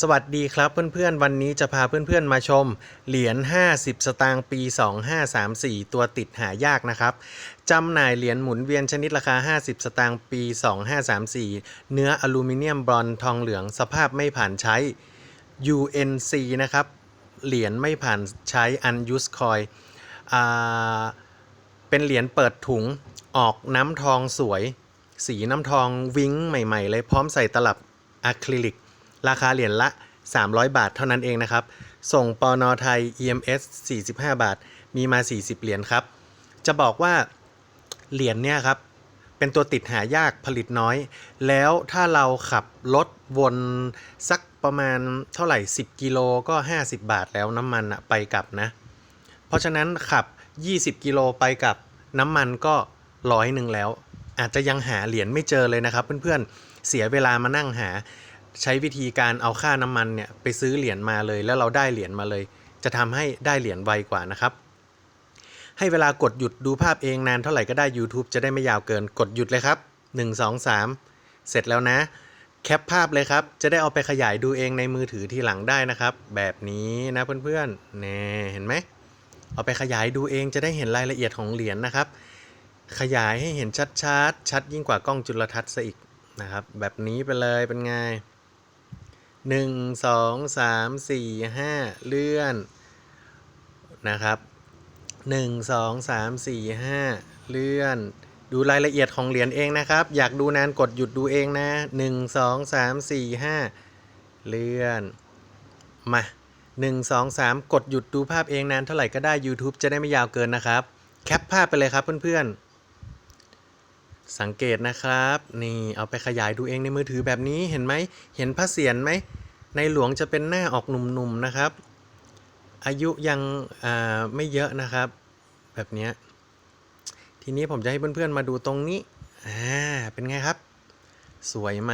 สวัสดีครับเพื่อนๆ วันนี้จะพาเพื่อนๆมาชม เหรียญ 50 สตางค์ปี 2534 ตัวติดหายากนะครับจำหน่ายเหรียญหมุนเวียนชนิดราคา 50 สตางค์ปี 2534 เนื้ออลูมิเนียมบรอนซ์ทองเหลืองสภาพไม่ผ่านใช้ UNC นะครับ เหรียญไม่ผ่านใช้ unused coin เป็นเหรียญเปิดถุงออกน้ำทองสวย สีน้ำทองวิ้งใหม่ ๆ เลยพร้อมใส่ตลับอะคริลิก ราคาเหรียญละ 300 บาทเท่านั้นเองนะครับ ส่งปอนอไทย EMS 45 บาท มีมา 40 เหรียญครับ จะบอกว่าเหรียญเนี่ยครับ เป็นตัวติดหายากผลิตน้อย แล้วถ้าเราขับรถวนสักประมาณเท่าไหร่ 10 กิโลก็ 50 บาทแล้วน้ำมันอะไปกลับนะ เพราะฉะนั้นขับ 20 กิโลไปกับน้ำมันก็ร้อยหนึ่งแล้ว อาจจะยังหาเหรียญไม่เจอเลยนะครับเพื่อนๆเสียเวลามานั่งหา ใช้วิธีการเอาค่าน้ำมันเนี่ยไปซื้อเหรียญมาเลย แล้วเราได้เหรียญมาเลย จะทำให้ได้เหรียญไวกว่านะครับ ให้เวลากดหยุดดูภาพเองนานเท่าไหร่ก็ได้ YouTube จะได้ไม่ยาวเกินกดหยุดเลยครับ 1 2 3 เสร็จแล้วนะ แคปภาพเลยครับ จะได้เอาไปขยายดูเองในมือถือทีหลังได้นะครับ แบบนี้นะเพื่อนๆแน่เห็นไหมเอาไปขยายดูเองจะได้เห็นรายละเอียดของเหรียญนะครับ ขยายให้เห็นชัดๆชัดยิ่งกว่ากล้องจุลทรรศน์ซะอีกนะครับ แบบนี้ไปเลยเป็นไง หนึ่งสองสามสี่ห้าเลื่อนนะครับหนึ่งสองสามสี่ห้าเลื่อน ดูรายละเอียดของเหรียญเองนะครับ อยากดูนานกดหยุดดูเองนะหนึ่งสองสามสี่ห้าเลื่อน มา1 2 3กดหยุดดูภาพเองนานเท่าไหร่ก็ได้ YouTube จะได้ไม่ยาวเกินนะครับ แคปภาพไปเลยครับเพื่อนๆ สังเกตนะครับ นี่เอาไปขยายดูเองในมือถือแบบนี้เห็นไหมเห็นพระเศียรไหมในหลวงจะเป็นหน้าออกหนุ่มๆนะครับ อายุยังอ่าไม่เยอะนะครับ แบบนี้ทีนี้ผมจะให้เพื่อนๆมาดูตรงนี้อ่าเป็นไงครับ สวยไหม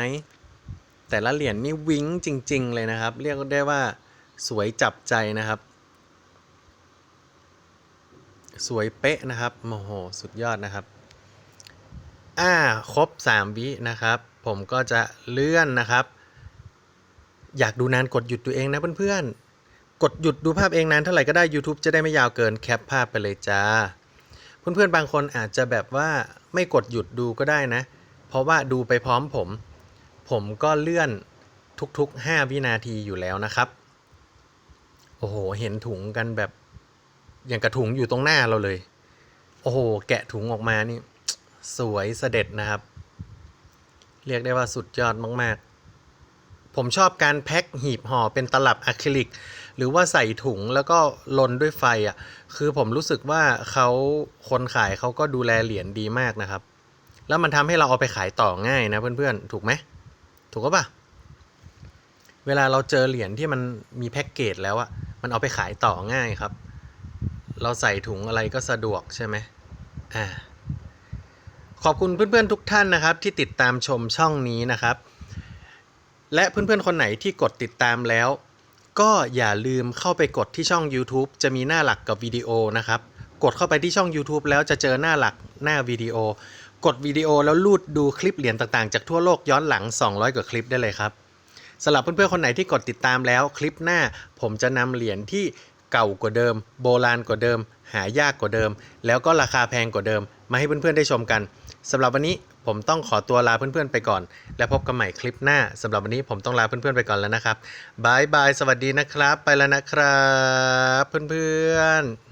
แต่ละเหรียญนี่วิ้งจริง ๆ เลยนะครับ เรียกได้ว่าสวยจับใจนะครับ สวยเป๊ะนะครับโอ้โหสุดยอดนะครับ อ่าครบ 3 วินะครับ ผมก็จะเลื่อนนะครับ อยากดูนานกดหยุดตัวเองนะเพื่อนๆ กดหยุดดูภาพเองนานเท่าไหร่ก็ได้ YouTube จะได้ไม่ยาวเกินแคปภาพไปเลยจ้า เพื่อนๆ บางคนอาจจะแบบว่าไม่กดหยุดดูก็ได้นะ เพราะว่าดูไปพร้อมผม ผมก็เลื่อนทุกๆ 5 วินาทีอยู่แล้วนะครับ โอ้โห เห็นถุงกันแบบอย่างกระถุงอยู่ตรงหน้าเราเลย โอ้โห แกะถุงออกมานี่ สวยเสด็จนะครับ เรียกได้ว่าสุดยอดมาก ๆ ผมชอบการแพ็คหีบห่อเป็นตลับอะคริลิก หรือว่าใส่ถุงแล้วก็ลนด้วยไฟอะ คือผมรู้สึกว่าเขาคนขายเขาก็ดูแลเหรียญดีมากนะครับ แล้วมันทำให้เราเอาไปขายต่อง่ายนะเพื่อน ๆ ถูกไหมถูกก็ปะเวลาเราเจอเหรียญที่มันมีแพ็กเกจแล้วอะมันเอาไปขายต่อง่ายครับ เราใส่ถุงอะไรก็สะดวกใช่ไหมอ่า ขอบคุณเพื่อนๆทุกท่านนะครับ ที่ติดตามชมช่องนี้นะครับ และเพื่อนๆคนไหนที่กดติดตามแล้ว ก็อย่าลืมเข้าไปกดที่ช่อง YouTube จะมีหน้าหลักกับวิดีโอนะครับ กดเข้าไปที่ช่อง YouTube แล้วจะเจอหน้าหลักหน้าวิดีโอ กดวิดีโอแล้วลูดดูคลิปเหรียญต่างๆ จากทั่วโลกย้อนหลัง 200 กว่าคลิปได้เลยครับสำหรับเพื่อนๆคนไหนที่กดติดตามแล้วคลิปหน้า ผมจะนำเหรียญที่ เก่ากว่าเดิม โบราณกว่าเดิม หายากกว่าเดิม แล้วก็ราคาแพงกว่าเดิม มาให้เพื่อนๆได้ชมกันสำหรับวันนี้ผมต้องขอตัวลาเพื่อนๆไปก่อน แล้วพบกันใหม่คลิปหน้าสำหรับวันนี้ผมต้องลาเพื่อนๆไปก่อนแล้วนะครับบายบายสวัสดีนะครับ ไปแล้วนะครับ เพื่อนๆ